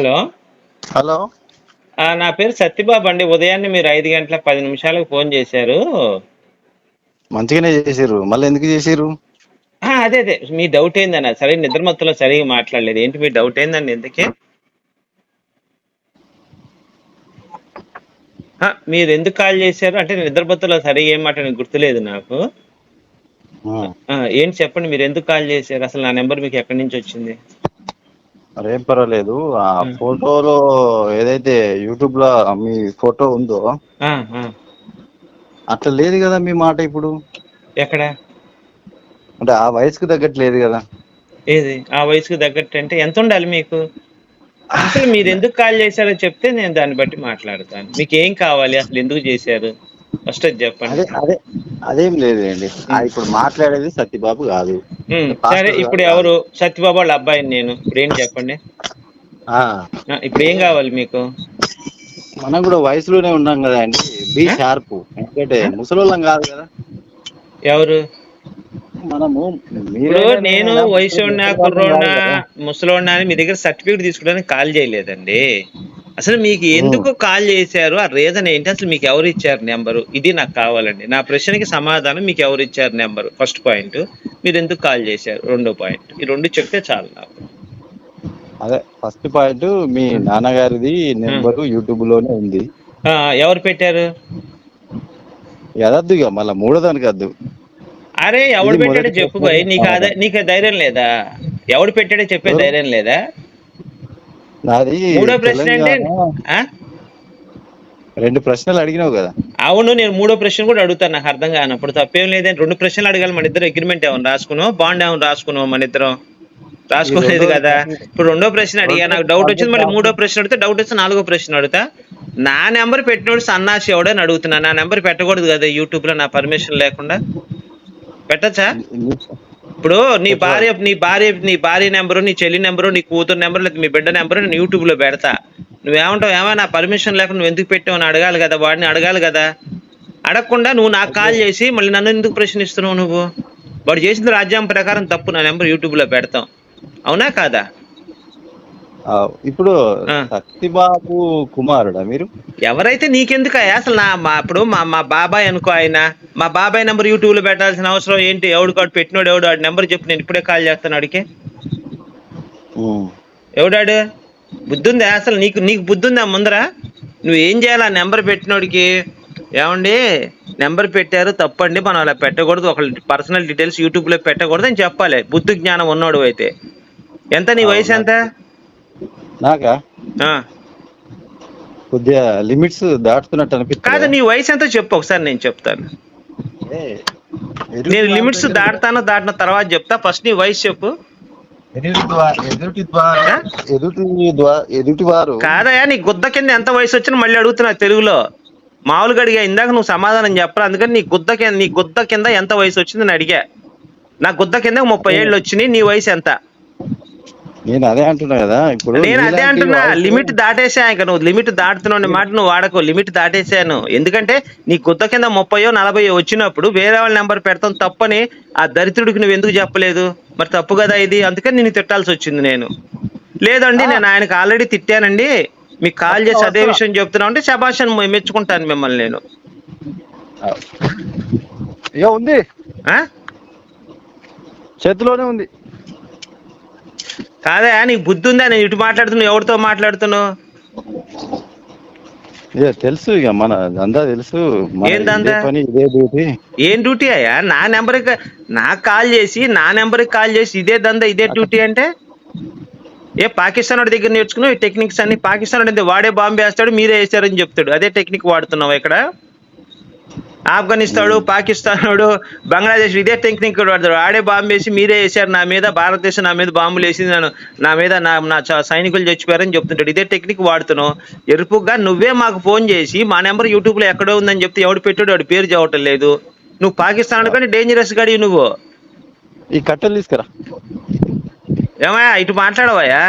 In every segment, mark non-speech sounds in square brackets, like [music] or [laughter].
Hello. Hello. నా పేరు సత్యబాబు అండి. ఉదయాన్నే మీరు ఐదు గంటల పది నిమిషాలకు ఫోన్ చేశారు. మంచిగానే చేసిర్రు మళ్ళీ ఎందుకు ఆ, అదే అదే. మీ డౌట్ ఏందన్న? సరే నిద్రమత్తులో సరిగా మాట్లాడలేదు. ఏంటి మీ డౌట్ ఏందండి ఎందుకే మీరు ఎందుకు కాల్ చేశారు? అంటే నిద్రమత్తులో సరిగా ఏం మాట గుర్తులేదు నాకు. ఏంటి చెప్పండి మీరు ఎందుకు కాల్ చేశారు? అసలు నా నెంబర్ మీకు ఎక్కడి నుంచి వచ్చింది? మరేం పర్వాలేదు. ఆ. ఫోటోలో ఏదైతే యూట్యూబ్లో మీ ఫోటో ఉందో అట్లా లేదు కదా మీ మాట ఇప్పుడు? ఎక్కడ? అంటే ఆ వయసుకు తగ్గట్టు లేదు కదా. ఏది? ఆ వయసుకు తగ్గట్టు అంటే ఎంత ఉండాలి మీకు? అసలు మీరు ఎందుకు కాల్ చేశారో చెప్తే నేను దాన్ని బట్టి మాట్లాడతాను. మీకు ఏం కావాలి? అసలు ఎందుకు చేశారు? ఫస్ట్ అది చెప్పండి. అదే అదే అదేం లేదు అండి ఇప్పుడు మాట్లాడేది సత్యబాబు కాదు. సరే ఇప్పుడు. ఎవరు? సత్యబాబు వాళ్ళ అబ్బాయిని నేను. ఇప్పుడు ఏం చెప్పండి? ఇప్పుడు ఏం కావాలి మీకు? మనం కూడా వయసులోనే ఉన్నాం కదా అండి. బి? షార్ప్. ఎందుకంటే ముసలోళ్ళం కాదు కదా. ఎవరు? మనము ఇప్పుడు నేను వయసు ఉన్న కుర్రోన్నా. ముసలోన్నా అని మీ దగ్గర సర్టిఫికేట్ తీసుకోవడానికి కాల్ చేయలేదండి. అసలు మీకు ఎందుకు కాల్ చేశారు? ఆ రీజన్ ఏంటి? అసలు మీకు ఎవరు ఇచ్చారు నెంబరు ఇది నాకు కావాలండి. నా ప్రశ్నకి సమాధానం మీకు ఎవరు ఇచ్చారు నెంబరు ఫస్ట్ పాయింట్ మీరు ఎందుకు కాల్ చేశారు? రెండో పాయింట్ ఈ రెండు చెప్తే చాలు నాకు. అదే ఫస్ట్ పాయింట్ మీ నాన్నగారిది నెంబరు యూట్యూబ్లోనే ఉంది. ఆ, ఎవరు పెట్టారు? ఎదద్దు ఇక మళ్ళా మూడో దానికి వద్దు అరే ఎవడు పెట్టాడో చెప్పు నీకు అదే నీకు ధైర్యం లేదా? ఎవడు పెట్టాడో చెప్పే? ధైర్యం లేదా? నాది మూడో ప్రశ్న అంటే ఆ? రెండు ప్రశ్నలు అడిగినావు కదా. అవును నేను మూడో ప్రశ్న కూడా అడుగుతాను నాకు అర్థం కానప్పుడు. తప్పేం లేదని రెండు ప్రశ్నలు అడగాలి మన ఇద్దరు. అగ్రిమెంట్ ఏమైనా రాసుకున్నావు? బాండ్ ఏమైనా రాసుకున్నావు మన ఇద్దరం? రాసుకోలేదు కదా. ఇప్పుడు రెండో ప్రశ్న అడిగా నాకు డౌట్ వచ్చింది. మళ్ళీ మూడో ప్రశ్న అడిగితే డౌట్ వస్తే నాలుగో ప్రశ్న అడుగుతా. నా నెంబర్ పెట్టినోడు సన్నాసి ఎవడని అడుగుతున్నా. నా నెంబర్ పెట్టకూడదు కదా యూట్యూబ్లో నా పర్మిషన్ లేకుండా. పెట్టచ్చా? ఇప్పుడు నీ భార్య నీ భార్య నీ భార్య నెంబరు నీ చెల్లి నెంబరు నీ కూతురు నెంబరు లేదా మీ బిడ్డ నెంబరు నేను యూట్యూబ్లో పెడతా. నువ్వేమంటావు ఏమో నా పర్మిషన్ లేకుండా నువ్వు ఎందుకు పెట్టావు? అని అడగాలి కదా వాడిని అడగాలి కదా. అడగకుండా నువ్వు నాకు కాల్ చేసి మళ్ళీ నన్ను ఎందుకు ప్రశ్నిస్తున్నావు నువ్వు? వాడు చేసిన రాజ్యాంగం ప్రకారం తప్పు నా నెంబర్ యూట్యూబ్లో పెడతాం. అవునా కాదా? ఇప్పుడు. సత్యబాబు కుమారుడా మీరు? ఎవరైతే నీకెందుకయ్యా? అసలు నా మా ఇప్పుడు మా మా బాబాయ్ అనుకో ఆయన. మా బాబాయ్ నెంబర్ యూట్యూబ్లో పెట్టాల్సిన అవసరం ఏంటి? ఎవడు కాడు పెట్టినోడు ఎవడు? వాడి నెంబర్ చెప్పు నేను ఇప్పుడే కాల్ చేస్తాను అడిగే. ఎవడాడు బుద్ధి ఉందా అసలు నీకు నీకు బుద్ధి ఉందా ముందర? నువ్వు ఏం చేయాలి? ఆ నెంబర్ పెట్టినోడికి. ఏమండి? నెంబర్ పెట్టారు తప్పండి. మనం అలా పెట్టకూడదు. ఒక పర్సనల్ డీటెయిల్స్ యూట్యూబ్లో పెట్టకూడదు అని చెప్పాలి. బుద్ధి జ్ఞానం ఉన్నోడు అయితే. ఎంత నీ వయసు ఎంత? నాకా. కొద్దిగా లిమిట్స్ దాటుతున్నట్టు కాదు అనిపిస్తుంది నీ వయసు ఎంత చెప్పు ఒకసారి నేను చెప్తాను. నేను లిమిట్స్ దాటుతానో దాటిన తర్వాత చెప్తా. ఫస్ట్ నీ వయసు చెప్పు. కాదయా నీ గుద్ద కింద ఎంత వయసు వచ్చినా మళ్ళీ అడుగుతున్నా తెలుగులో. మామూలుగా అడిగా ఇందాక నువ్వు సమాధానం చెప్పరా అందుకని నీ గుద్ద కింద నీ గుద్ద కింద ఎంత వయసు వచ్చింది అని అడిగా. నా గుద్ద కింద ముప్పై ఏళ్ళు వచ్చినాయి నీ వయసు ఎంత? నేను అదే అంటున్నా కదా ఇప్పుడు నేను అదే అంటున్నా. లిమిట్ దాటేసా ఇక నువ్వు లిమిట్ దాటుతున్నావు మాట నువ్వు వాడకు లిమిట్ దాటేసాను. ఎందుకంటే నీ గుద్ద కింద ముప్పయో నలభయో వచ్చినప్పుడు వేరే వాళ్ళ నెంబర్ పెడతాం తప్పని ఆ దరిద్రుడికి నువ్వు ఎందుకు చెప్పలేదు? మరి తప్పు కదా ఇది? అందుకని నేను తిట్టాల్సి వచ్చింది నేను. లేదండి నేను ఆయనకు ఆల్రెడీ తిట్టానండి. మీకు కాల్ చేసి అదే విషయం చెప్తున్నా అంటే శభాష్ అని మెచ్చుకుంటాను మిమ్మల్ని నేను. ఉంది? చేతిలోనే ఉంది. కాదా నీకు బుద్ధి ఉందా? నేను ఇటు మాట్లాడుతున్నావు ఎవరితో మాట్లాడుతున్నావు? తెలుసు ఇక మన దందా తెలుసు. పని ఇదే డ్యూటీ. ఏం డ్యూటీ అయ్యా? నా నెంబర్కి నాకు కాల్ చేసి నా నెంబర్కి కాల్ చేసి ఇదే దందా ఇదే డ్యూటీ అంటే? ఏ పాకిస్తాన్ వాడి దగ్గర నేర్చుకున్నావు? ఈ టెక్నిక్స్ అన్ని పాకిస్తాన్ వాడు వాడే బాంబు వేస్తాడు మీరే వేసారని చెప్తాడు. అదే టెక్నిక్ వాడుతున్నావు ఇక్కడ? ఆఫ్ఘనిస్తాడు పాకిస్తాన్ వాడు బంగ్లాదేశ్ ఇదే టెక్నిక్ వాడతాడు ఆడే బాంబు వేసి మీరే వేసారు నా మీద భారతదేశం నా మీద బాంబులు వేసి నన్ను. నా మీద నా నా సైనికులు చచ్చిపోయారని చెప్తుంటాడు. ఇదే టెక్నిక్ వాడుతున్నావు. ఎరుపుగా నువ్వే మాకు ఫోన్ చేసి మా నెంబర్ యూట్యూబ్లో ఎక్కడో ఉందని చెప్తే ఎవడు పెట్టాడు వాడి పేరు చెప్పటం లేదు. నువ్వు పాకిస్తాన్ కానీ డేంజరస్ గడి నువ్వు. ఈ కట్టెలు తీసుకురా. ఏమయ్యా ఇటు మాట్లాడవయ్యా?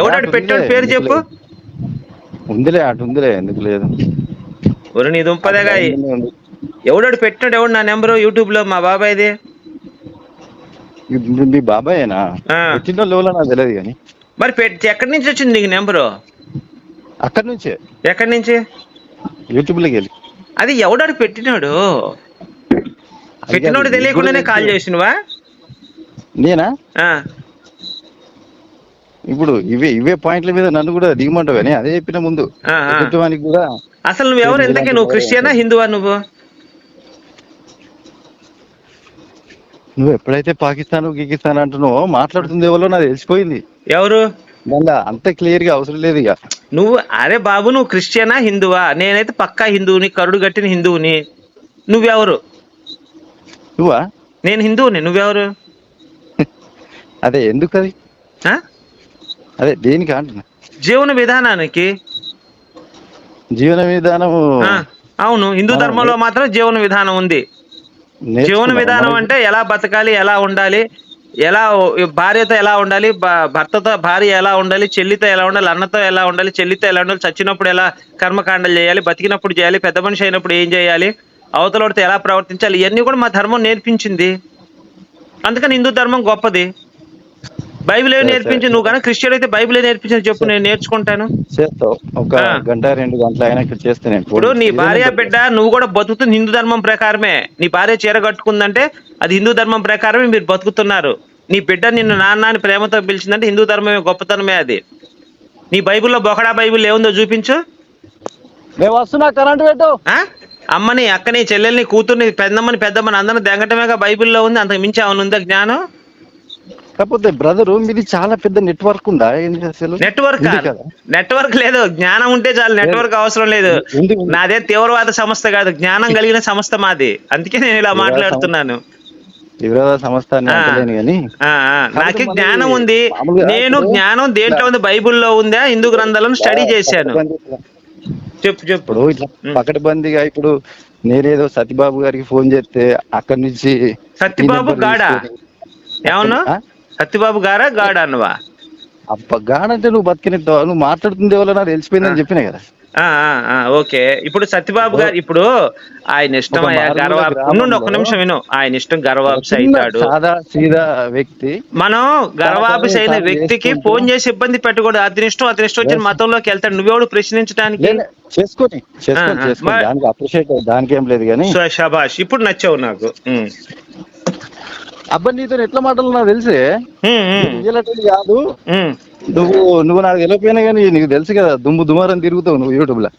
ఎవడాడు పెట్టాడు పేరు చెప్పు. ఉందిలే అటు ఉందిలే ఎందుకు లేదు. ఒరు నీ దుంపదేగా. ఎవడాడు పెట్టాడు ఎవడు నా నెంబరు? యూట్యూబ్లో మా బాబాయ్ది మీ- బాబాయేనా? లోలా నాకు తెలియదు కానీ. మరి పెట్ ఎక్కడి నుంచి వచ్చింది నీకు నెంబరు? అక్కడి నుంచే. ఎక్కడి నుంచి? యూట్యూబ్లోకి వెళ్ళి. అది ఎవడాడు పెట్టినాడు? పెట్టినోడు తెలియకుండానే కాల్ చేసినవా? నేనా? ఇప్పుడు ఇవే ఇవే పాయింట్ల మీద నన్ను కూడా దిగమంటావు కానీ అదే చెప్పిన ముందు కూడా అసలు నువ్వు ఎవరు? ఇంతకీ నువ్వు క్రిస్టియనా హిందువా నువ్వు? నువ్వు ఎప్పుడైతే పాకిస్తాన్ గికిస్తాన్ అంటున్నావో మాట్లాడుతుంది ఎవరో నాకు తెలిసిపోయింది. ఎవరు? మళ్ళా అంత క్లియర్గా అవసరం లేదు ఇక. నువ్వు అరే బాబు నువ్వు క్రిస్టియనా హిందువా? నేనైతే పక్కా హిందువుని కరుడు కట్టిన హిందువుని. నువ్వెవరు? నువ్వా? నేను హిందువుని నువ్వెవరు? [laughs] అదే ఎందుకు అది? అదే దేనికి అంటున్నా? జీవన విధానానికి. జీవన విధానం ఆ, అవును. హిందూ ధర్మంలో మాత్రం జీవన విధానం ఉంది. జీవన? విధానం అంటే ఎలా బతకాలి ఎలా ఉండాలి ఎలా భార్యతో ఎలా ఉండాలి భర్తతో భార్య ఎలా ఉండాలి చెల్లితో ఎలా ఉండాలి అన్నతో ఎలా ఉండాలి చెల్లితో ఎలా ఉండాలి చచ్చినప్పుడు ఎలా కర్మకాండలు చేయాలి బతికినప్పుడు చేయాలి పెద్ద మనిషి అయినప్పుడు ఏం చేయాలి అవతలతో ఎలా ప్రవర్తించాలి ఇవన్నీ కూడా మా ధర్మం నేర్పించింది. అందుకని హిందూ ధర్మం గొప్పది. బైబిల్ ఏం సరే, నేర్పించి. నువ్వు కానీ క్రిస్టియన్ అయితే బైబిల్ నేర్పించింది చెప్పు నేను నేర్చుకుంటాను. చేస్తావు ఒక. గంట రెండు గంటలు అయినా చేస్తే నేను ఇప్పుడు నీ భార్య. బిడ్డ నువ్వు కూడా బతుకుతుంది హిందూ ధర్మం ప్రకారమే. నీ భార్య చీర కట్టుకుందంటే అది హిందూ ధర్మం ప్రకారమే మీరు బతుకుతున్నారు. నీ బిడ్డ నిన్ను నాన్న అని ప్రేమతో పిలిచిందంటే హిందూ ధర్మమే గొప్పతనమే అది. నీ బైబిల్లో బొకడా బైబిల్ ఏముందో చూపించు. నేను వస్తున్నా కరెంట్ పెట్టు. ఆ? అమ్మని అక్కని చెల్లెల్ని కూతుర్ని పెద్దమ్మని పెద్దమ్మని అందరిని దెంగటమేగా బైబిల్లో ఉంది అంతకు మించి అవును ఉందా జ్ఞానం? కాకపోతే బ్రదర్ మీది చాలా పెద్ద నెట్వర్క్ ఉందా? నెట్వర్క్ నెట్వర్క్ లేదు. జ్ఞానం ఉంటే చాలు. నెట్వర్క్ అవసరం లేదు. నాదే తీవ్రవాద సంస్థ కాదు. జ్ఞానం కలిగిన సంస్థ మాది. అందుకే నేను ఇలా మాట్లాడుతున్నాను. తీవ్రవాద సంస్థ నాకు జ్ఞానం ఉంది. నేను జ్ఞానం దేంట్లో ఉంది? బైబిల్లో ఉందా? హిందూ గ్రంథాలను స్టడీ చేశాను. చెప్పు చెప్పు. ఇట్లా. పకడ్బందీగా ఇప్పుడు నేనేదో సత్యబాబు గారికి ఫోన్ చేస్తే అక్కడి నుంచి సత్యబాబు గాడా? తీసుకొని- ఏమన్నా? సత్యబాబు గారా గాడా అన్నవా? అబ్బా గాడంటే నువ్వు బతికినట్టు నువ్వు మాట్లాడుతుంది ఎవరో నాకు తెలిసిపోయిందని చెప్పినా కదా. ఆ, ఆ, ఆ, ఓకే. ఇప్పుడు సత్యబాబు గారు ఇప్పుడు ఆయన ఇష్టం ఒక అయ్యా మారుమూల గర్వాబ్ గ్రామంలో ఉండు ఒక్క నిమిషం విను. ఆయన ఇష్టం గర్వాబ్స్ అవుతాడు వ్యక్తి. మనం గర్వాభిస్ అయిన వ్యక్తికి ఫోన్ చేసి ఇబ్బంది పెట్టకూడదు. అతని ఇష్టం అతని ఇష్టం వచ్చిన. మతంలోకి వెళ్తాడు. నువ్వెవడు ప్రశ్నించడానికి చేసుకొని దానికి అప్రిషియేట్ దానికి ఏం లేదు కానీ. ఇప్పుడు నచ్చావు నాకు. ఉమ్. అబ్బా నీతో ఎట్లా మాటలు నాకు తెలిసే. కాదు. నువ్వు నువ్వు నాకు తెలియపోయినా కానీ నీకు తెలుసు కదా దుమ్ము దుమారని తిరుగుతావు నువ్వు యూట్యూబ్లో.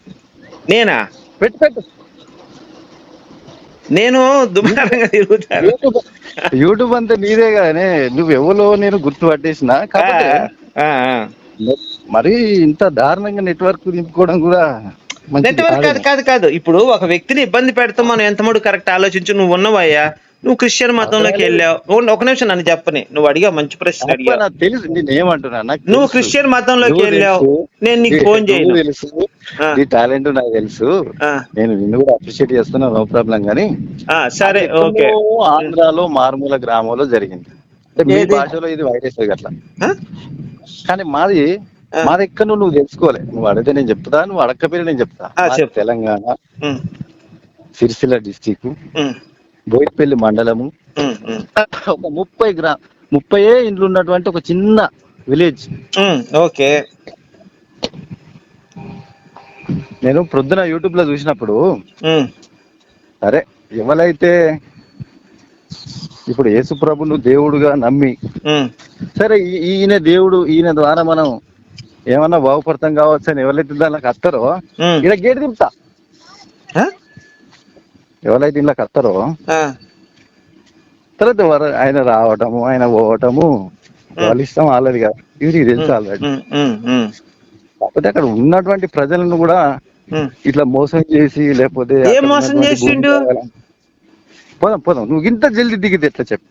నేనా? పెట్టు పెట్టు. నేను దుమారంగా తిరుగుతాను. యూట్యూబ్ అంతా నీదే కానీ నువ్వు ఎవరో నేను గుర్తు పట్టేసిన మరీ ఇంత దారుణంగా నెట్వర్క్ నింపుకోవడం కూడా నెట్వర్క్ కాదు. కాదు కాదు. ఇప్పుడు ఒక వ్యక్తిని ఇబ్బంది పెడతాం మనం ఎంత మూడు కరెక్ట్ ఆలోచించు నువ్వు ఉన్నవయ్యా. నువ్వు క్రిస్టియన్ మతంలోకి వెళ్ళావు. ఒక నిమిషం నన్ను చెప్పని. నువ్వు అడిగా మంచి ప్రశ్న నాకు తెలుసు నేను ఏమంటున్నా? నాకు నువ్వు. క్రిస్టియన్ మతంలోకి వెళ్ళావు. నేను నీకు ఫోన్ చేయను. నీ టాలెంట్ నాకు తెలుసు. నేను నిన్ను కూడా అప్రిషియేట్ చేస్తున్నా నో ప్రాబ్లం కానీ. సరే ఓకే. ఆంధ్రాలో మారుమూల గ్రామంలో జరిగింది. మీ? భాషలో ఇది వైరస్ అట్లా? కానీ మాది. మాది ఎక్కడ నువ్వు తెలుసుకోలే. నువ్వు అడిగితే నేను చెప్తా నువ్వు అడగకపోయినా నేను చెప్తా. తెలంగాణ సిరిసిల్ల డిస్టిక్ బోయిపల్లి మండలము. ఒక ముప్పై గ్రా ముప్పై ఇండ్లు ఉన్నటువంటి ఒక చిన్న విలేజ్. ఓకే. నేను ప్రొద్దున యూట్యూబ్లో చూసినప్పుడు సరే ఎవరైతే ఇప్పుడు యేసు ప్రభును దేవుడుగా నమ్మి సరే ఈయన దేవుడు ఈయన ద్వారా మనం ఏమన్నా బాగుపడతాం కావచ్చు అని ఎవరైతే దానికి వస్తారో. ఇక్కడ గేట్ దింపుతా? ఎవరైతే ఇంట్లోకి వస్తారో ఆ, తర్వాత ఎవరు ఆయన రావటము ఆయన పోవటము వాళ్ళ ఇష్టం వాళ్ళది కదా. ఇది తెలుసు ఆల్రెడీ కాకపోతే అక్కడ ఉన్నటువంటి ప్రజలను కూడా. ఇట్లా మోసం చేసి లేకపోతే మోసం చేసిండు? పోదాం పోదాం. నువ్వు ఇంత జల్దీ దిగితే ఎట్లా చెప్పు?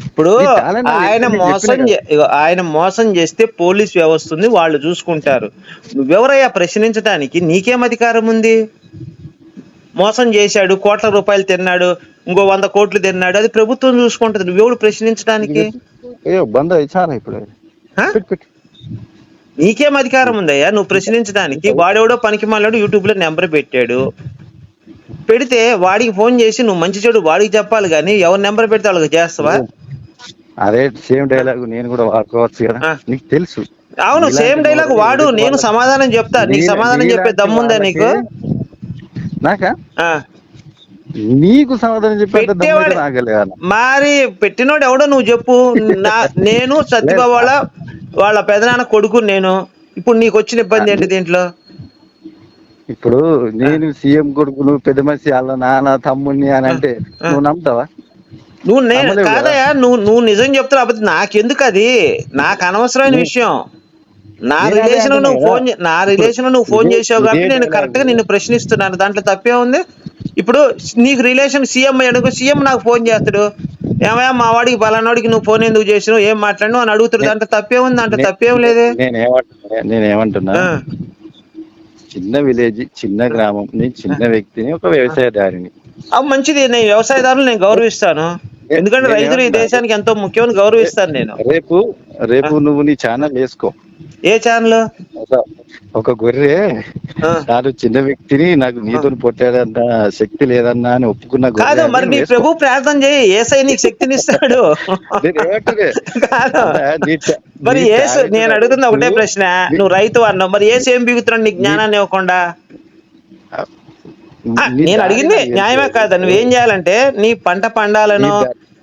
ఇప్పుడు ఆయన మోసం ఆయన మోసం చేస్తే పోలీస్ వ్యవస్థ ఉంది వాళ్ళు చూసుకుంటారు. నువ్వెవరయ్యా ప్రశ్నించడానికి నీకేం అధికారం ఉంది? మోసం చేశాడు కోట్ల రూపాయలు తిన్నాడు ఇంకో వంద కోట్లు తిన్నాడు. అది ప్రభుత్వం చూసుకుంటది. నువ్వెవడు ప్రశ్నించడానికి? బంద్ ఇప్పుడు. నీకేం అధికారం ఉందయ్యా? నువ్వు ప్రశ్నించడానికి? వాడెవడో పనికి మాలాడు యూట్యూబ్లో నెంబర్ పెట్టాడు. పెడితే వాడికి ఫోన్ చేసి నువ్వు మంచి చెడు వాడికి చెప్పాలి కానీ ఎవరి నెంబర్ పెడితే వాళ్ళకి చేస్తావా? అదే సేమ్ డైలాగ్ నేను కూడా వాడుకోవచ్చు కదా. నీకు తెలుసు. అవును సేమ్ డైలాగ్ వాడు. నేను సమాధానం చెప్తా. నీకు సమాధానం చెప్పే దమ్ముందా నీకు? నాకా. నీకు సమాధానం అన్న. మరి పెట్టినోడు ఎవడో నువ్వు చెప్పు. నా నేను సత్యబాబు వాళ్ళ వాళ్ళ పెదనాన్న కొడుకు నేను. ఇప్పుడు నీకు వచ్చిన ఇబ్బంది ఏంటి దీంట్లో? ఇప్పుడు నేను సీఎం కొడుకు నువ్వు పెద్ద మనిషి వాళ్ళ నాన్న తమ్ముడిని అని అంటే నువ్వు నమ్ముతావా? నువ్వు నేను. కాదయా నువ్వు నువ్వు నిజం చెప్తావు అబద్ధం నాకెందుకు అది? నాకు అనవసరమైన విషయం. నా రిలేషన్ నువ్వు ఫోన్ నా రిలేషన్ నువ్వు ఫోన్ చేసావు కాబట్టి నేను. కరెక్ట్గా నిన్ను ప్రశ్నిస్తున్నాను. దాంట్లో తప్పే ఉంది. ఇప్పుడు నీకు రిలేషన్ సీఎం అయ్యాడు సీఎం నాకు ఫోన్ చేస్తాడు. ఏమయ్యా మా వాడికి పలానాడికి నువ్వు ఫోన్ ఎందుకు చేసినావు? ఏం మాట్లాడినావు? అని అడుగుతాడు. దాంట్లో తప్పే ఉంది. దాంట్లో తప్పేం లేదే. నేను ఏమంటున్నా? నేను ఏమంటున్నా? ఆ, చిన్న విలేజ్ చిన్న గ్రామం నేను చిన్న వ్యక్తిని ఒక వ్యవసాయదారిని. మంచిది. నేను వ్యవసాయదారులు నేను గౌరవిస్తాను. ఎందుకంటే రైతులు ఈ? దేశానికి ఎంతో ముఖ్యమని గౌరవిస్తాను నేను. రేపు రేపు నువ్వు నీ ఛానల్ వేసుకో. ఏ ఛానల్? ఒక- గొర్రె నాకు చిన్న వ్యక్తిని నాకు నీతో పొట్టాడంత శక్తి లేదన్నా అని ఒప్పుకున్న కాదు మరి నీ. ప్రభు ప్రార్థన చేయి ఏసై నీకు శక్తిని ఇస్తాడు. మరి ఏసు నేను అడుగుతున్న ఒకటే ప్రశ్న నువ్వు రైతు అన్నావు మరి ఏసు ఏం బిగుతున్నాడు నీకు జ్ఞానాన్ని ఇవ్వకుండా? నేను అడిగింది న్యాయమే. కాదు నువ్వేం చేయాలంటే నీ పంట పండాలను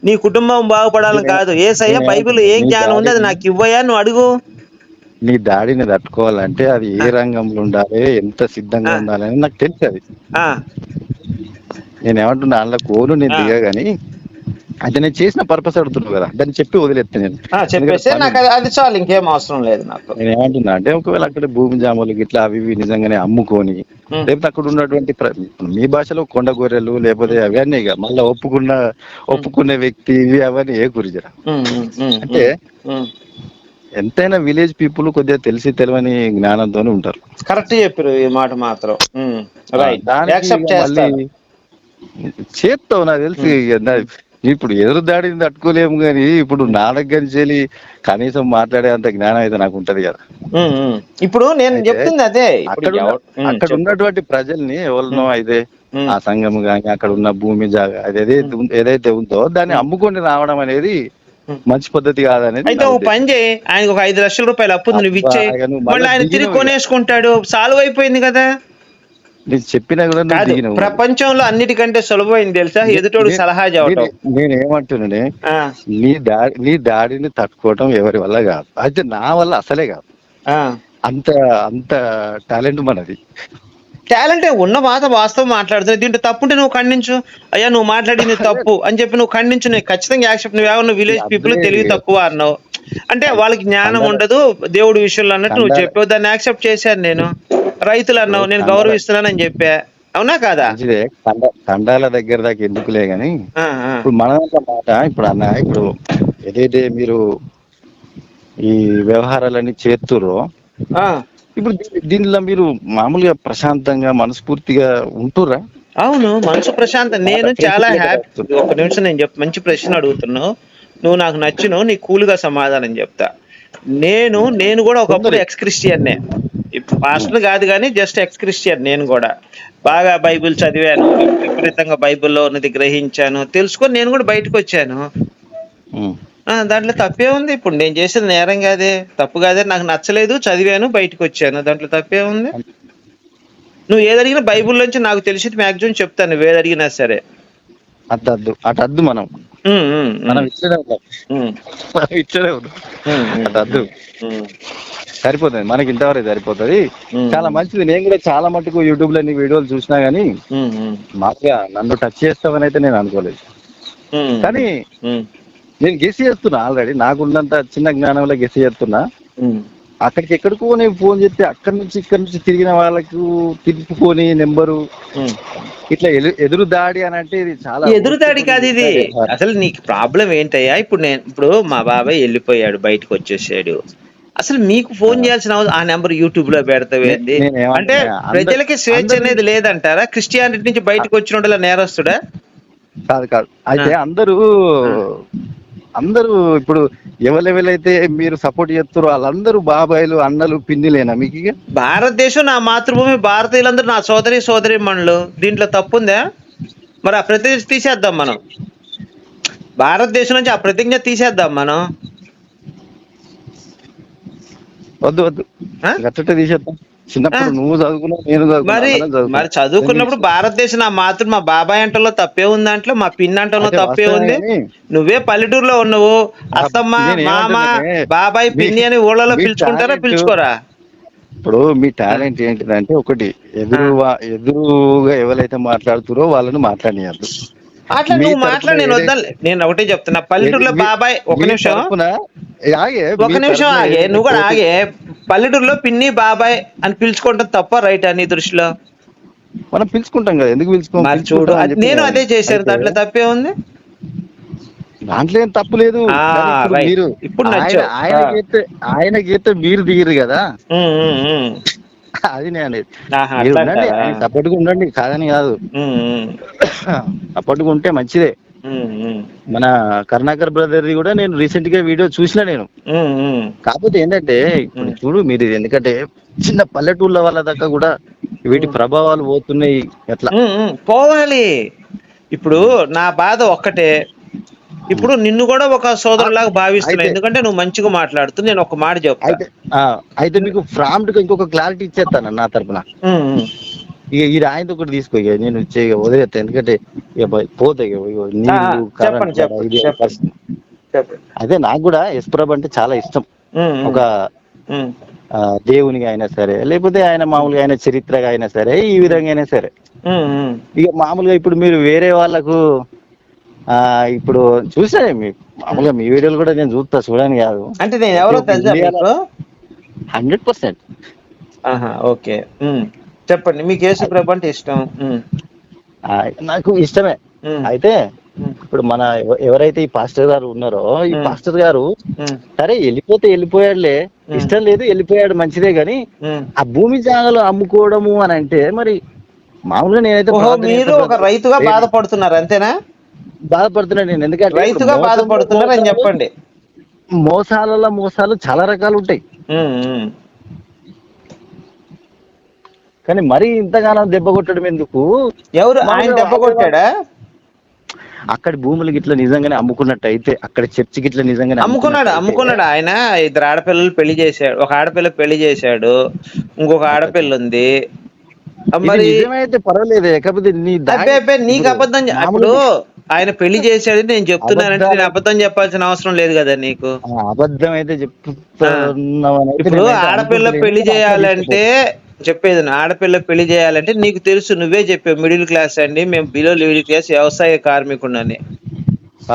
నీ కుటుంబం బాగుపడాలని కాదు. ఏసయ్య నీ- బైబిల్ ఏం జ్ఞానం ఉంది అది నాకు ఇవ్వయా నువ్వు అడుగు. నీ దాడిని తట్టుకోవాలంటే అది ఏ రంగంలో ఉండాలి ఎంత సిద్ధంగా. ఉండాలి అని నాకు తెలుసు అది. ఆ, నేను ఏమంటున్నా అందులో కోను నేను. దిగగాని అది నేను చేసిన పర్పస్ అడుగుతున్నావు కదా దాన్ని చెప్పి వదిలేస్తాను నేను. చెప్పేస్తే నాకు అది- చాలు ఇంకేం అవసరం లేదు నాకు. నేను ఏమంటున్నా అంటే ఒకవేళ అక్కడ భూమి జాములు గిట్లా అవి నిజంగానే అమ్ముకొని. లేకపోతే అక్కడ ఉన్నటువంటి మీ భాషలో కొండ గొర్రెలు లేకపోతే అవన్నీ ఇక మళ్ళీ ఒప్పుకున్న ఒప్పుకునే వ్యక్తి ఇవి అవన్నీ ఏ గురిజరా? అంటే. ఎంతైనా విలేజ్ పీపుల్ కొద్దిగా తెలిసి తెలియని జ్ఞానంతోనే ఉంటారు. కరెక్ట్ చెప్పారు ఈ మాట మాత్రం. చేస్తావు నాకు తెలిసి ఇప్పుడు ఎదురు దాడిని తట్టుకోలేము కానీ ఇప్పుడు నా దగ్గర నుంచి కనీసం మాట్లాడే అంత జ్ఞానం అయితే నాకు ఉంటది కదా. ఇప్పుడు నేను చెప్తుంది అదే అక్కడ. ఉన్నటువంటి ప్రజల్ని ఎవరినో అయితే. ఆ సంఘం గాని అక్కడ ఉన్న భూమి జాగా అది ఏదైతే ఉందో దాన్ని అమ్ముకొని రావడం అనేది. మంచి పద్ధతి కాదనేది అయితే. పని చేయి ఆయనకు ఒక ఐదు లక్షల రూపాయలు అప్పు నువ్వు ఇచ్చే మళ్ళా ఆయన తిరిగి. కొనేసుకుంటాడు సాల్వ్ అయిపోయింది కదా నేను చెప్పినా కూడా నువ్వు. ప్రపంచంలో అన్నిటికంటే సులభమైంది తెలుసా? ఎదుటోడు సలహా చెప్పటం నేను- నేను ఏమంటున్నానే నీ దాడి నీ దాడిని తట్టుకోవటం ఎవరి వల్ల కాదు. అయితే నా వల్ల అసలే కాదు. ఆ. అంత అంత టాలెంట్ మనది. టాలెంట్ ఉన్న మాట వాస్తవం మాట్లాడుతున్నావు. దీంట్లో తప్పుంటే నువ్వు ఖండించు. అయ్యా నువ్వు మాట్లాడింది తప్పు అని చెప్పి నువ్వు ఖండించు. నేను ఖచ్చితంగా యాక్సెప్ట్ నువ్వు ఏమన్నా విలేజ్ పీపుల్. తెలివి తక్కువ అన్నావు. అంటే వాళ్ళకి జ్ఞానం ఉండదు దేవుడి విషయంలో అన్నట్టు నువ్వు చెప్పావు. దాన్ని యాక్సెప్ట్ చేశాను నేను. రైతులు అన్నావు నేను గౌరవిస్తున్నానని చెప్పా. అవునా కాదా? కండాల దగ్గర దాకా ఎందుకులే గాని. ఇప్పుడు మన మాట ఇప్పుడు అన్న ఇప్పుడు ఏదైతే మీరు ఈ వ్యవహారాలన్నీ చేస్తుర్రో. ఇప్పుడు దీనిలో మీరు మామూలుగా ప్రశాంతంగా మనస్ఫూర్తిగా ఉంటుర్రా? అవును మనసు ప్రశాంతం. నేను చాలా హ్యాపీ ఒక నిమిషం నేను చెప్ మంచి ప్రశ్న అడుగుతున్నావు. నువ్వు నాకు నచ్చును నీ కూల్గా సమాధానం చెప్తా. నేను నేను కూడా ఒకప్పుడు ఎక్స్ క్రిస్టియన్నే పాస్టర్ కాదు కానీ జస్ట్ ఎక్స్ క్రిస్టియన్ నేను కూడా. బాగా బైబిల్ చదివాను విపరీతంగా బైబిల్లో ఉన్నది గ్రహించాను తెలుసుకొని నేను కూడా బయటకు వచ్చాను. దాంట్లో తప్పే ఉంది. ఇప్పుడు నేను చేసిన నేరం కాదే తప్పు కాదే నాకు నచ్చలేదు చదివాను బయటకు వచ్చాను. దాంట్లో తప్పే ఉంది. నువ్వు ఏది అడిగినా బైబిల్ నుంచి నాకు తెలిసింది మ్యాక్సిమం చెప్తాను నువ్వు ఏది అడిగినా సరే. అద్దద్దు అటద్దు మనం. మనం ఇచ్చడే ఉన్నాం ఉమ్, మనం ఇచ్చడే ఉన్నాం అటద్దు. సరిపోతుంది మనకి ఇంతవరకు సరిపోతుంది. చాలా మంచిది. నేను కూడా చాలా మటుకు యూట్యూబ్లో నీ వీడియోలు చూసినా గానీ మామూలుగా నన్ను టచ్ చేస్తావని అయితే నేను అనుకోలేదు. కానీ నేను గెస్ చేస్తున్నా ఆల్రెడీ నాకున్నంత చిన్న జ్ఞానంలో గెస్ చేస్తున్నా. అక్కడికి ఎక్కడికో నేను ఫోన్ చేస్తే అక్కడి నుంచి ఇక్కడి నుంచి తిరిగిన వాళ్ళకు తిప్పుకొని నెంబరు. ఇట్లా ఎదు- ఎదురు దాడి అని అంటే ఇది చాలా ఎదురుదాడి కాదు ఇది. అసలు నీకు ప్రాబ్లం ఏంటయ్యా? ఇప్పుడు నేను ఇప్పుడు మా బాబాయ్ వెళ్ళిపోయాడు బయటకు వచ్చేసాడు. అసలు మీకు ఫోన్ చేయాల్సిన అవసరం ఆ నెంబర్ యూట్యూబ్లో పెడతావేంది అంటే ప్రజలకి స్వేచ్ఛ అనేది లేదంటారా? క్రిస్టియానిటీ నుంచి బయటకు వచ్చిన నేరస్తుడా? కాదు కాదు. అయితే. అందరూ అందరూ ఇప్పుడు ఎవరెవరైతే మీరు సపోర్ట్ చేస్తారో వాళ్ళందరూ బాబాయిలు అన్నలు పిన్నిలేనా మీకు ఇక? భారతదేశం నా మాతృభూమి భారతీయులందరూ నా సోదరి సోదరి మనులు. దీంట్లో తప్పుందా? మరి ఆ ప్రతిజ్ఞ తీసేద్దాం మనం. భారతదేశం నుంచి ఆ ప్రతిజ్ఞ తీసేద్దాం మనం. వద్దు వద్దు. తీసేద్దాం. చిన్నప్పుడు? నువ్వు చదువుకున్నావు నేను మరి. మరి చదువుకున్నప్పుడు భారతదేశం నా మాతృ మా బాబాయ్ అంటలో తప్పే ఉంది దాంట్లో మా పిన్ అంటలో అంటే తప్పే ఉంది. నువ్వే పల్లెటూరులో ఉన్నావు. అత్తమ్మ మామ బాబాయ్ పిన్ని అని ఊళ్ళలో పిలుచుకుంటారా పిలుచుకోరా? ఇప్పుడు మీ టాలెంట్ ఏంటిదంటే ఒకటి ఎదురు ఎదురుగా ఎవరైతే మాట్లాడుతారో వాళ్ళని మాట్లాడియద్దు అట్లా నువ్వు మాట్లాడి నేను వద్దాను నేను ఒకటే చెప్తున్నా. పల్లెటూరులో బాబాయ్ ఒక నిమిషం. ఒక నిమిషం ఆగే నువ్వు కూడా ఆగే. పల్లెటూరులో పిన్ని బాబాయ్ అని పిలుచుకుంటాం తప్ప రైట్ నీ దృష్టిలో? మనం పిలుచుకుంటాం కదా ఎందుకు పిలుచుకోం? మరి చూడు అని నేను. అదే చేశాను. దాంట్లో తప్పే ఉంది? దాంట్లో ఏం తప్పు లేదు. మీరు ఇప్పుడు ఆయన. గీతే ఆయన గీతే మీరు దిగిరు కదా. అది నేను అనేది. మీరు ఉండండి? ఆయన సపోర్ట్గా ఉండండి కాదని కాదు. ఉమ్, సపోర్ట్గా ఉంటే మంచిదే. మన కరుణాకర్ బ్రదర్ది కూడా నేను రీసెంట్గా వీడియో చూసిన నేను. కాకపోతే ఏంటంటే ఇప్పుడు. చూడు మీరు ఇది ఎందుకంటే చిన్న పల్లెటూళ్ళ వాళ్ళ దాకా కూడా వీటి ప్రభావాలు పోతున్నాయి ఎట్లా? పోవాలి. ఇప్పుడు నా బాధ ఒక్కటే ఇప్పుడు నిన్ను కూడా ఒక సోదరులాగా భావిస్తున్నా. ఎందుకంటే నువ్వు మంచిగా మాట్లాడుతూ నేను ఒక మాట చెప్తా. అయితే అయితే మీకు ఇంకొక క్లారిటీ ఇచ్చేస్తాను నా తరపున. ఇక ఈ రాయింది ఒకటి తీసుకో ఇక. నేను ఇచ్చే ఇక వదిలేస్తా. ఎందుకంటే ఇక పోతాయి అదే నాకు కూడా యశ్ప్రభ అంటే చాలా ఇష్టం. ఒక దేవునిగా అయినా సరే లేకపోతే ఆయన మామూలుగా ఆయన చరిత్రగా అయినా సరే ఈ విధంగా అయినా సరే. ఇక మామూలుగా ఇప్పుడు మీరు వేరే వాళ్ళకు ఇప్పుడు చూసా మీ మామూలుగా మీ వీడియోలు కూడా నేను చూస్తా చూడని కాదు. అంటే నేను ఎవరో తెలుసా హండ్రెడ్ పర్సెంట్. ఆహా ఓకే. చెప్పండి మీకు యేసు ప్రభు అంటే ఇష్టం? నాకు ఇష్టమే. అయితే ఇప్పుడు మన ఎవ- ఎవరైతే ఈ పాస్టర్ గారు ఉన్నారో ఈ. పాస్టర్ గారు సరే వెళ్ళిపోతే వెళ్ళిపోయాడులే. ఇష్టం లేదు వెళ్ళిపోయాడు మంచిదే గాని. ఆ భూమి జాగాలు అమ్ముకోవడము అని అంటే మరి మామూలుగా నేనైతే మీరు ఒక రైతుగా. బాధపడుతున్నారు అంతేనా? బాధపడుతున్నాను నేను. ఎందుకంటే రైతుగా ఇప్పుడు బాధపడుతున్నారు అని మోసాలు- చెప్పండి. మోసాలలో మోసాలు చాలా రకాలు ఉంటాయి. కానీ మరీ ఇంతగానం దెబ్బ కొట్టడం ఎందుకు? ఎవరు? ఆయన దెబ్బ కొట్టాడా? అక్కడి భూములు గిట్ల నిజంగానే అమ్ముకున్నట్టు అయితే అక్కడ చర్చి గిట్ల నిజంగానే అమ్ముకున్నాడు? అమ్ముకున్నాడు? ఆయన ఇద్దరు ఆడపిల్లలు పెళ్ళి చేశాడు. ఒక ఆడపిల్ల పెళ్ళి చేశాడు. ఇంకొక ఆడపిల్ల ఉంది. మరి నిజమైతే పర్వాలేదు కాకపోతే నీ నీకు అబద్ధం ఇప్పుడు ఆయన పెళ్ళి చేశాడు నేను చెప్తున్నానంటే నేను అబద్ధం చెప్పాల్సిన అవసరం లేదు కదా నీకు అబద్ధం అయితే ఇప్పుడు ఆడపిల్ల. పెళ్ళి చేయాలంటే చెప్పేది ఆడపిల్ల పెళ్ళి చేయాలంటే నీకు తెలుసు నువ్వే చెప్పావు మిడిల్ క్లాస్ అండి మేము బిలో మిడిల్ క్లాస్ వ్యవసాయ కార్మికుడని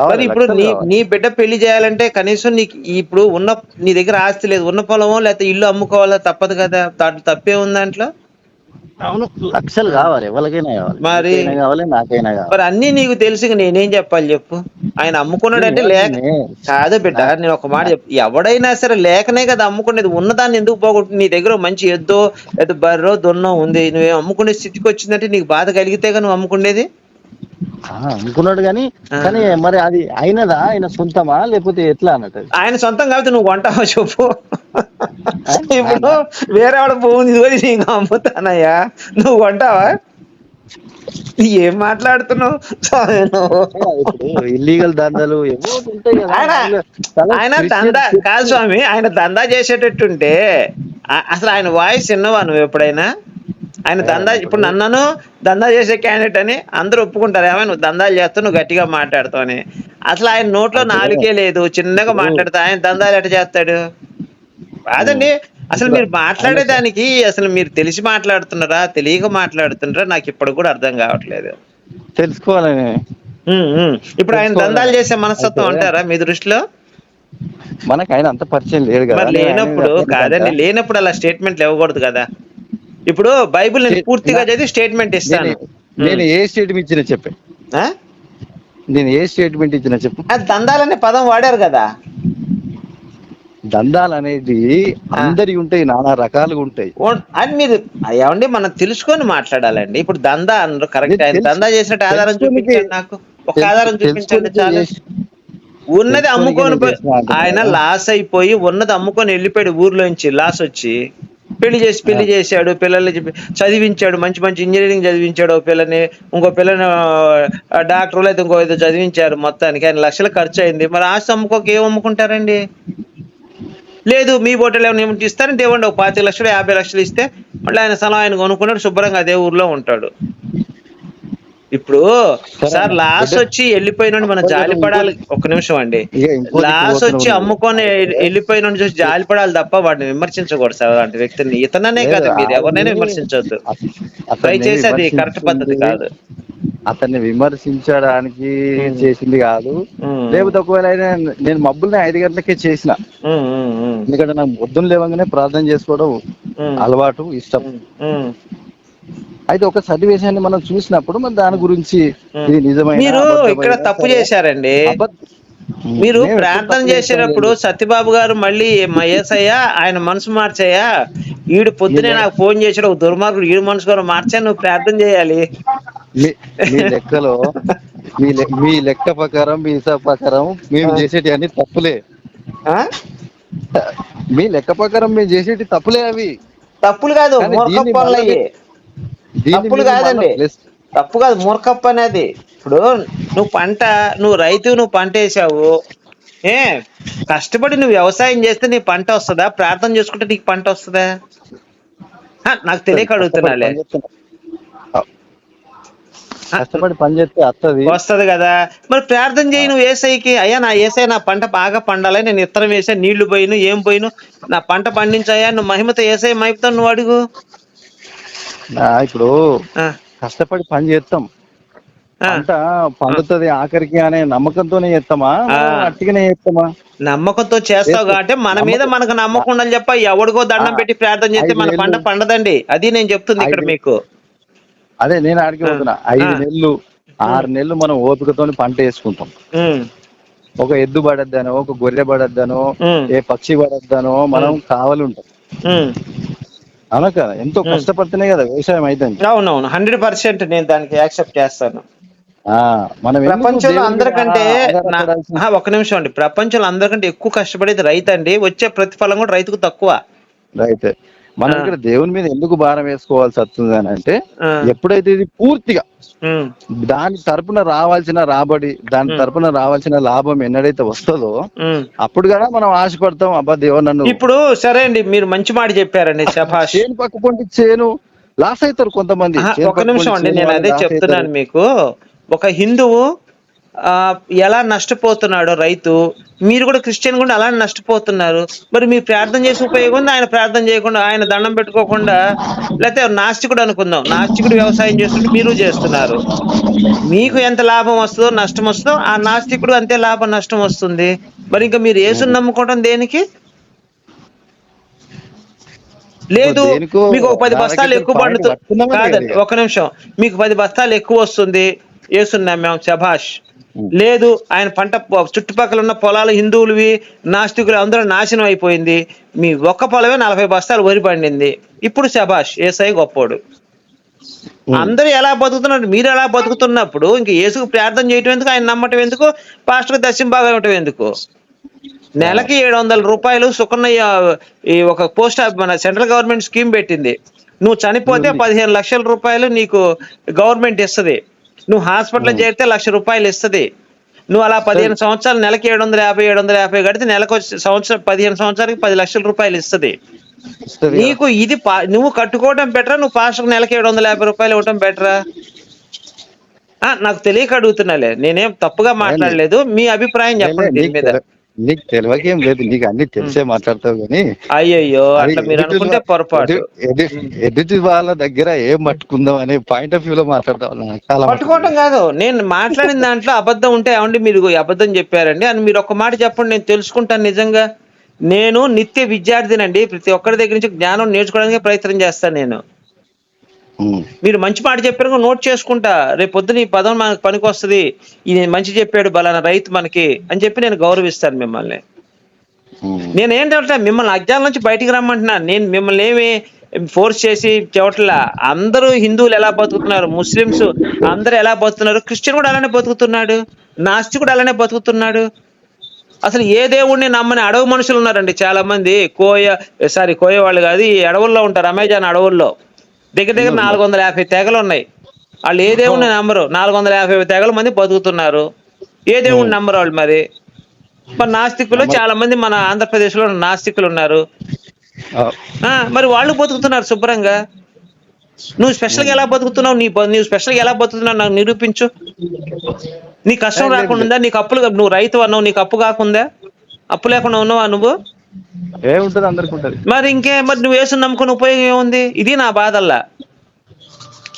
మరి ఇప్పుడు నీ. నీ బిడ్డ పెళ్ళి చేయాలంటే కనీసం నీకు ఇప్పుడు ఉన్న నీ దగ్గర ఆస్తి లేదు ఉన్న పొలమో లేకపోతే ఇల్లు అమ్ముకోవాలా తప్పదు కదా తప్పే ఉంది దాంట్లో అవును. లక్షలు కావాలి ఎవరికైనా కావాలి. మరి- కావాలి నాకైనా కావాలి. మరి అన్ని నీకు తెలుసు నేనేం చెప్పాలి చెప్పు? ఆయన అమ్ముకున్నాడంటే లేక నేనే- కాదు బిడ్డ నేను ఒక మాట చెప్పు. ఎవడైనా సరే లేకనే కదా అమ్ముకునేది. ఉన్నదాన్ని ఎందుకు పోగొట్టు నీ దగ్గర మంచి ఎద్దో లేదా బర్రో దొన్నో ఉంది. నువ్వేం అమ్ముకునే స్థితికి వచ్చిందంటే నీకు బాధ కలిగితే నువ్వు అమ్ముకునేది? అనుకున్నాడు కానీ. కానీ మరి అది అయినదా? ఆయన సొంతమా? లేకపోతే ఎట్లా అన్నట్టు? ఆయన సొంతం కాబట్టి నువ్వు కొంటావా చెప్పు? ఇప్పుడు వేరే వాడు భూమిని ఇదిగోని నీకు అమ్ముతానయ్యా నువ్వు కొంటావా? ఏం మాట్లాడుతున్నావు? ఇల్లీగల్ దందాలు ఆయన దందా కాదు స్వామి ఆయన దందా చేసేటట్టుంటే అసలు ఆయన వాయిస్ విన్నవా నువ్వు ఎప్పుడైనా? ఆయన దందా ఇప్పుడు నన్నను దందా చేసే క్యాండిడేట్ అని అందరూ ఒప్పుకుంటారు. ఏమో నువ్వు దందాలు చేస్తావు నువ్వు గట్టిగా మాట్లాడుతావు అని. అసలు ఆయన నోట్లో నాలుగే లేదు చిన్నగా మాట్లాడుతా. ఆయన దందాలు ఎట్ట చేస్తాడు? కాదండి. అసలు మీరు మాట్లాడేదానికి అసలు మీరు తెలిసి మాట్లాడుతున్నారా తెలియక మాట్లాడుతున్నారా నాకు ఇప్పటికి కూడా అర్థం కావట్లేదు. తెలుసుకోవాలని. ఇప్పుడు ఆయన దందాలు చేసే మనస్తత్వం అంటారా మీ దృష్టిలో? మనకు ఆయన అంత పరిచయం లేదు కదా. లేనప్పుడు కాదండి కదా. లేనప్పుడు అలా స్టేట్మెంట్లు ఇవ్వకూడదు కదా. ఇప్పుడు బైబిల్ నేను పూర్తిగా చదివి స్టేట్మెంట్ ఇస్తాను. నేను- ఏ స్టేట్మెంట్ ఇచ్చినా చెప్పే? నేను ఏ స్టేట్మెంట్ ఇచ్చినా చెప్పు. దందాలనే పదం వాడారు కదా. దందాలు అనేది అందరి ఉంటాయి నానా రకాలుగా ఉంటాయి. అది మీరు ఏమండి మనం తెలుసుకొని మాట్లాడాలండి. ఇప్పుడు దందా అన్నారు కరెక్ట్ ఆయన. దందా చేసినట్టు ఆధారం చూపించండి నాకు. ఒక ఆధారం చూపించండి చాలు. ఉన్నది అమ్ముకొని ఆయన. లాస్ అయిపోయి ఉన్నది అమ్ముకొని వెళ్ళిపోయాడు ఊర్లోంచి లాస్ వచ్చి. పెళ్ళి చేసి పెళ్ళి చేశాడు పిల్లల్ని చదివించాడు మంచి మంచి ఇంజనీరింగ్ చదివించాడు ఓ పిల్లని ఇంకో పిల్లని డాక్టర్లు అయితే ఇంకో ఏదో చదివించారు మొత్తానికి. ఆయన లక్షలు ఖర్చు అయింది. మరి ఆస్తి అమ్ముకోక ఏం అమ్ముకుంటారండి? లేదు మీ బోటలు ఏమైనా ఇస్తారని దేవుడు ఒక పాతిక లక్షలు యాభై లక్షలు ఇస్తే మళ్ళీ ఆయన స్థలం ఆయన కొనుక్కున్నాడు శుభ్రంగా అదే ఊర్లో ఉంటాడు. ఇప్పుడు సార్. లాస్ వచ్చి వెళ్ళిపోయిన మన జాలి పడాలి. ఒక్క నిమిషం అండి. లాస్ వచ్చి. అమ్ముకొని వెళ్ళిపోయిన చూసి జాలి పడాలి తప్ప వాడిని విమర్శించకూడదు సార్ అలాంటి వ్యక్తిని. ఇతననే కాదు మీరు ఎవరినైనా విమర్శించవద్దు దయచేసి అది కరెక్ట్ పద్ధతి కాదు. అతన్ని విమర్శించడానికి. చేసింది కాదు. లేకపోతే ఒకవేళ నేను మబ్బుల్ని ఐదు గంటలకే చేసిన ఎందుకంటే నాకు పొద్దున్న లేవగానే ప్రార్థన చేసుకోవడం అలవాటు ఇష్టం. అయితే ఒక సన్నివేశాన్ని మనం చూసినప్పుడు మన దాని గురించి. ఇది నిజమైన మీరు ఇక్కడ తప్పు చేశారండి మీరు ప్రార్థన చేసేటప్పుడు? సత్యబాబు గారు మళ్ళీ ఏసయ్యా ఆయన మనసు మార్చయ్యా ఈడు పొద్దునే నాకు ఫోన్ చేసాడు ఒక దుర్మార్గుడు ఈడు మనసు కూడా మార్చా నువ్వు ప్రార్థన చేయాలి మీ- లెక్కలో మీ లెక్క ప్రకారం మీ హిసాబ్ ప్రకారం మేము. చేసేటి అన్ని తప్పులే ఆ? మీ లెక్క ప్రకారం మేము చేసేటి తప్పులే అవి తప్పులు కాదు తప్పులు కాదండి తప్పు కాదు మూర్ఖప్ప అనేది. ఇప్పుడు నువ్వు పంట నువ్వు రైతు నువ్వు పంట వేసావు. ఏ కష్టపడి నువ్వు వ్యవసాయం చేస్తే నీ పంట వస్తుందా? ప్రార్థన చేసుకుంటే నీకు పంట వస్తుందా? నాకు తెలియక అడుగుతున్నాలే. కష్టపడి పని చేస్తే వస్తుంది వస్తది కదా. మరి ప్రార్థన చేయి నువ్వు ఏసైకి. అయ్యా నా ఏసై నా పంట బాగా పండాలి నేను ఇత్తనం వేసా నీళ్ళు పోయిను ఏం పోయిను. నా పంట పండించాయా నువ్వు మహిమతో ఏసై మైపుతో నువ్వు అడుగు. ఇప్పుడు కష్టపడి పని చేస్తాం. పంట పండుతుంది ఆఖరికి అనే నమ్మకంతోనే చేస్తామా. అట్టిగానే చేస్తామా నమ్మకంతో చేస్తావు కాబట్టి మన మీద మనకు నమ్మకం ఉండాలి చెప్ప ఎవడికో దండం పెట్టి ప్రార్థన చేస్తే మన పంట. పండదండి. అది నేను చెప్తుంది ఇక్కడ మీకు. అదే నేను అడిగి పోతున్నా. ఐదు నెలలు ఆరు నెలలు మనం ఓపికతోని పంట వేసుకుంటాం. ఒక ఎద్దు పడద్దనో ఒక గొర్రె పడద్దనో ఏ పక్షి పడద్దనో మనం కావాలి ఉంటాం. అవునా కదా? ఎంతో కష్టపడితేనే కదా వ్యవసాయం అయితే అవునవును. హండ్రెడ్ పర్సెంట్ నేను దానికి యాక్సెప్ట్ చేస్తాను. మనం ప్రపంచంలో అందరికంటే ఒక్క నిమిషం అండి. ప్రపంచంలో అందరికంటే ఎక్కువ కష్టపడేది రైతు అండి వచ్చే ప్రతిఫలం కూడా రైతుకు తక్కువ. రైతే. మనం. ఇక్కడ దేవుని మీద ఎందుకు భారం వేసుకోవాల్సి వస్తుంది అని అంటే ఎప్పుడైతే ఇది పూర్తిగా దాని తరపున రావాల్సిన రాబడి దాని. తరపున రావాల్సిన లాభం ఎన్నడైతే వస్తుందో. అప్పుడు కూడా మనం ఆశపడతాం అబ్బా దేవుడు నన్ను ఇప్పుడు సరే అండి మీరు మంచి మాట చెప్పారండి చేను పక్క చేను లాస్ అవుతారు కొంతమంది ఒక నిమిషం అండి నేను అదే చెప్తున్నాను. మీకు ఒక హిందువు ఎలా నష్టపోతున్నాడో రైతు మీరు కూడా క్రిస్టియన్ కూడా అలానే నష్టపోతున్నారు. మరి మీరు ప్రార్థన చేసి ఉపయోగం ఉంది? ఆయన ప్రార్థన చేయకుండా ఆయన దండం పెట్టుకోకుండా లేకపోతే నాస్తికుడు అనుకుందాం. నాస్తికుడు వ్యవసాయం చేస్తుంటే మీరు చేస్తున్నారు. మీకు ఎంత లాభం వస్తుందో నష్టం వస్తుందో ఆ నాస్తికుడు అంతే లాభం నష్టం వస్తుంది. మరి ఇంకా మీరు యేసుని నమ్ముకోవడం దేనికి? లేదు మీకు ఒక పది బస్తాలు ఎక్కువ పండుతుంది కాదండి. ఒక నిమిషం. మీకు పది బస్తాలు ఎక్కువ వస్తుంది. యేసుని నమ్మాం. శభాష్. లేదు ఆయన పంట చుట్టుపక్కల ఉన్న పొలాలు హిందువులవి నాస్తికులు అందరూ నాశనం అయిపోయింది. మీ ఒక్క పొలమే నలభై బస్తాలు వరి పండింది. ఇప్పుడు శభాష్ ఏసై గొప్పోడు. అందరూ ఎలా బతుకుతున్నారు? మీరు ఎలా బతుకుతున్నప్పుడు ఇంక యేసుకు ప్రార్థన చేయటం ఎందుకు? ఆయన నమ్మటం ఎందుకు? పాస్టర్ దశం బాగా ఇవ్వటం ఎందుకు? నెలకి ఏడు వందల రూపాయలు సుకన్య ఈ ఒక పోస్ట్ మన సెంట్రల్ గవర్నమెంట్ స్కీమ్ పెట్టింది. నువ్వు చనిపోతే. పదిహేను లక్షల రూపాయలు నీకు గవర్నమెంట్ ఇస్తది. నువ్వు హాస్పిటల్ చేరితే లక్ష రూపాయలు ఇస్తది. నువ్వు అలా పదిహేను సంవత్సరాలు నెలకి ఏడు వందల యాభై ఏడు వందల యాభై కడితే నెలకు సంవత్సరం పదిహేను సంవత్సరాలకి పది లక్షల రూపాయలు ఇస్తది. నీకు ఇది పా- నువ్వు కట్టుకోవడం బెటరా నువ్వు పాస్టర్ నెలకి ఏడు వందల యాభై రూపాయలు ఇవ్వటం బెటరా? ఆ, నాకు తెలియక అడుగుతున్నాలే. నేనేం తప్పుగా మాట్లాడలేదు. మీ అభిప్రాయం చెప్పండి దీని మీద. నీకు తెలియకేం లేదు నీకు అన్ని తెలిసే మాట్లాడతావు కానీ అట్లా మీరు అనుకుంటే పొరపాటు. ఎదు- ఎదు- ఎదుటి వాళ్ళ దగ్గర ఏం పట్టుకుందాం అనే పాయింట్ ఆఫ్ వ్యూ లో చాలా పట్టుకోవటం కాదు. నేను మాట్లాడిన దాంట్లో అబద్ధం ఉంటే ఏమండి మీరు అబద్ధం చెప్పారండి అని మీరు ఒక మాట చెప్పండి నేను తెలుసుకుంటాను నిజంగా. నేను నిత్య విద్యార్థినండి. ప్రతి ఒక్కరి దగ్గర నుంచి జ్ఞానం నేర్చుకోవడానికి ప్రయత్నం చేస్తాను నేను. మీరు మంచి మాట చెప్పారు నోట్ చేసుకుంటా. రేపు పొద్దున ఈ పదం మనకు పనికి వస్తుంది ఇది మంచి చెప్పాడు బలానా రైతు మనకి అని చెప్పి నేను గౌరవిస్తాను మిమ్మల్ని. నేను ఏంటంటే మిమ్మల్ని అజ్ఞానం నుంచి బయటికి రమ్మంటున్నాను నేను మిమ్మల్ని ఏమి ఫోర్స్ చేసి చెవట్లా అందరూ హిందువులు ఎలా బతుకుతున్నారు? ముస్లిమ్స్ అందరూ ఎలా బతుకుతున్నారు? క్రిస్టియన్ కూడా అలానే బతుకుతున్నాడు. నాస్తికుడు అలానే బతుకుతున్నాడు. అసలు ఏ దేవుడిని నమ్మని అడవి మనుషులు ఉన్నారండి చాలా మంది కోయ సారీ కోయ వాళ్ళు కాదు ఈ అడవుల్లో ఉంటారు. అమెజాన్ అడవుల్లో. దగ్గర దగ్గర నాలుగు వందల యాభై తెగలు ఉన్నాయి. వాళ్ళు ఏ దేవుడిని నమ్మరు. నాలుగు వందల యాభై తెగల మంది బతుకుతున్నారు. ఏ దేవుడిని నమ్మరు వాళ్ళు మరి? మరి నాస్తికులు చాలా మంది మన ఆంధ్రప్రదేశ్లో నాస్తికులు ఉన్నారు. మరి వాళ్ళు బతుకుతున్నారు శుభ్రంగా. నువ్వు స్పెషల్గా ఎలా బతుకుతున్నావు? నీ నువ్వు స్పెషల్గా ఎలా బతుకుతున్నావు? నాకు నిరూపించు. నీ కష్టం రాకుండా ఉందా? నీకు అప్పులు నువ్వు రైతు అన్నావు నీకు అప్పు కాకుండా అప్పు లేకుండా ఉన్నావా నువ్వు? ఏముంటది? అందరికి ఉంటది. మరి ఇంకే మరి నువ్వు వేసుని నమ్ముకుని ఉపయోగం ఏముంది? ఇది నా బాధల్లా.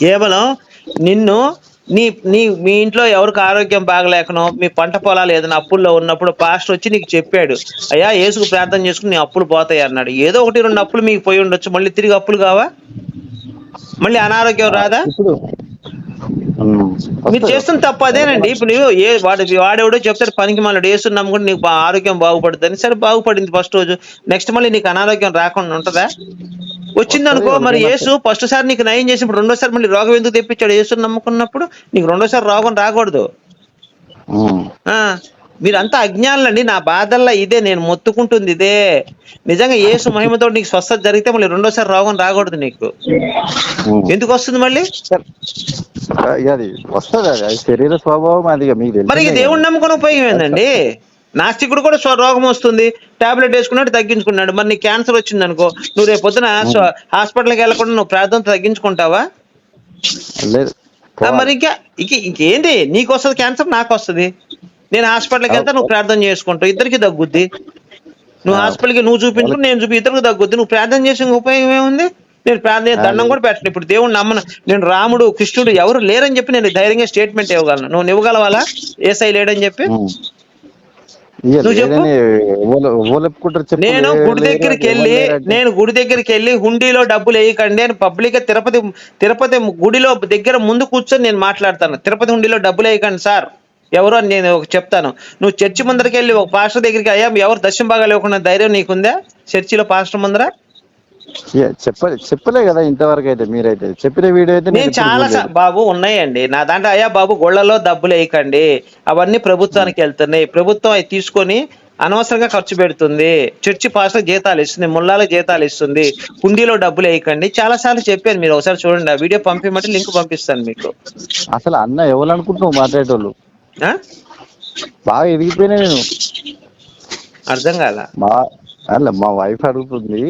కేవలం నిన్ను నీ నీ మీ ఇంట్లో ఎవరికి ఆరోగ్యం బాగలేకనో మీ పంట పొలాలు ఏదైనా అప్పుల్లో ఉన్నప్పుడు పాస్టర్ వచ్చి నీకు చెప్పాడు అయ్యా ఏసుకు ప్రార్థన చేసుకుని నీ అప్పులు పోతాయి అన్నాడు. ఏదో ఒకటి రెండు అప్పులు మీకు పోయి ఉండొచ్చు. మళ్ళీ తిరిగి అప్పులు కావా? మళ్ళీ అనారోగ్యం రాదా? మీరు. చేస్తున్న తప్పు అదేనండి. ఇప్పుడు నువ్వు ఏ వాడు వాడెవడో చెప్తాడు పనికి మళ్ళీ వేసుని నమ్ముకుంటే నీకు ఆరోగ్యం బాగుపడుతుంది సరే బాగుపడింది ఫస్ట్ రోజు. నెక్స్ట్ మళ్ళీ నీకు అనారోగ్యం రాకుండా ఉంటుందా? వచ్చింది అనుకో మరి యేసు ఫస్ట్ సారి నీకు నయం చేసి ఇప్పుడు రెండోసారి మళ్ళీ రోగం ఎందుకు తెప్పించాడు? యేసుని నమ్ముకున్నప్పుడు నీకు రెండోసారి రోగం రాకూడదు. మీరంతా అజ్ఞానులండి. నా బాధల్లా ఇదే నేను మొత్తుకుంటుంది ఇదే. నిజంగా యేసు మహిమతో నీకు స్వస్థత జరిగితే మళ్ళీ రెండోసారి రోగం రాకూడదు నీకు. ఎందుకు వస్తుంది మళ్ళీ? అది వస్తుంది అది అది శరీర స్వభావం అది మీకు మరి దేవుణ్ణి నమ్ముకుని ఉపయోగం ఏందండి? నాస్తికుడు కూడా స్వ- రోగం వస్తుంది. టాబ్లెట్ వేసుకున్నాడు తగ్గించుకున్నాడు. మరి నీకు క్యాన్సర్ వచ్చింది అనుకో నువ్వు రేపు పొద్దున హాస్పిటల్కి వెళ్ళకుండా నువ్వు ప్రార్థన తగ్గించుకుంటావా. లేదు. మరి ఇంకా ఇంక ఇంకేంటి నీకు వస్తుంది క్యాన్సర్ నాకు వస్తుంది. నేను హాస్పిటల్కి వెళ్తా నువ్వు ప్రార్థన చేసుకుంటావు. ఇద్దరికి తగ్గుద్ది. నువ్వు హాస్పిటల్కి నువ్వు చూపించుకుని నేను చూపి ఇద్దరికి తగ్గుద్ది. నువ్వు ప్రార్థన చేసే ఉపయోగం ఏముంది? నేను ప్రార్థన దండం కూడా పెట్టను. ఇప్పుడు దేవుడు నమ్మను. నేను రాముడు కృష్ణుడు ఎవరు లేరని చెప్పి నేను ధైర్యంగా స్టేట్మెంట్ ఇవ్వగలను. నువ్వు ఇవ్వగలవాలా? ఏసై లేడని చెప్పి? నేను గుడి దగ్గరికి వెళ్ళి. నేను గుడి దగ్గరికి వెళ్ళి హుండీలో డబ్బులు వేయకండి అని పబ్లిక్ తిరుపతి తిరుపతి గుడిలో దగ్గర ముందు కూర్చొని నేను మాట్లాడతాను. తిరుపతి హుండీలో డబ్బులు వేయకండి సార్. ఎవరు అని నేను ఒక చెప్తాను. నువ్వు చర్చి ముందరికి వెళ్ళి ఒక పాస్టర్ దగ్గరికి అయ్యా ఎవరు దర్శనం బాగా లేకుండా ధైర్యం నీకుందా? చర్చిలో పాస్టర్ ముందర? ఇక చెప్ప చెప్పలే కదా ఇంతవరకు అయితే మీరైతే. చెప్పిన వీడియో అయితే నేను చాలా. బాబు ఉన్నాయండి. నా దాంట్లో అయ్యా బాబు గొళ్ళలో డబ్బులు వేయకండి అవన్నీ ప్రభుత్వానికి వెళ్తున్నాయి. ప్రభుత్వం అవి తీసుకొని అనవసరంగా ఖర్చు పెడుతుంది. చర్చి పాస్టర్ జీతాలు ఇస్తుంది ముల్లాల జీతాలు ఇస్తుంది. హుండీలో డబ్బులు వేయకండి చాలా సార్లు చెప్పాను మీరు ఒకసారి చూడండి. ఆ వీడియో పంపించమంటే లింక్ పంపిస్తాను మీకు. అసలు అన్న ఎవరు అనుకుంటున్నావు మాట్లాడేటోళ్ళు? బాగా ఎదిగిపోయినా నేను. అర్థం కాల. మా అല്ല మా వైఫ్ అడుగుతుంది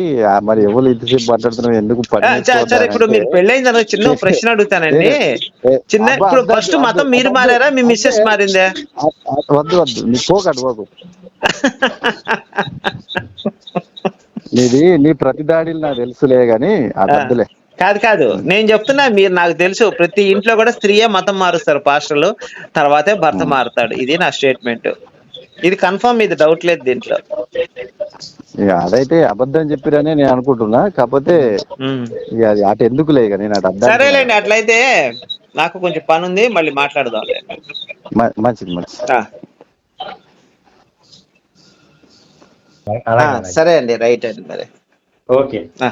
మరి ఎవరు ఇంతసేపు మాట్లాడుతున్నావు ఎందుకు సరే, ఇప్పుడు మీరు పెళ్ళైన తర్వాత చిన్న ప్రశ్న అడుగుతానండి. చిన్న ఇప్పుడు ఫస్ట్ మతం మీరు మారారా? మీ మిస్సెస్ మారిందా? వద్దు వద్దు. నీ పోకడు పోకు. [laughs] నీది నీ ప్రతి దాడిలు నాకు తెలుసులే గాని అది వద్దులే. కాదు కాదు. నేను చెప్తున్నా మీరు నాకు తెలుసు. ప్రతి ఇంట్లో కూడా స్త్రీయే మతం మారుస్తారు పాస్టర్లు. తర్వాతే భర్త మారుతాడు. ఇది నా స్టేట్మెంట్. ఇది కన్ఫర్మ్ ఇది డౌట్ లేదు దీంట్లో. ఇక అదైతే అబద్ధం చెప్పిరనే నేను అనుకుంటున్నా. కాకపోతే అది అటు ఎందుకులే ఇక నేను అటు అర్థం సరేలేండి అట్లయితే నాకు కొంచెం పని ఉంది మళ్ళీ మాట్లాడదాం. మంచిది మంచిది. సరే అండి రైట్ అండి మరి. ఓకే. ఆ.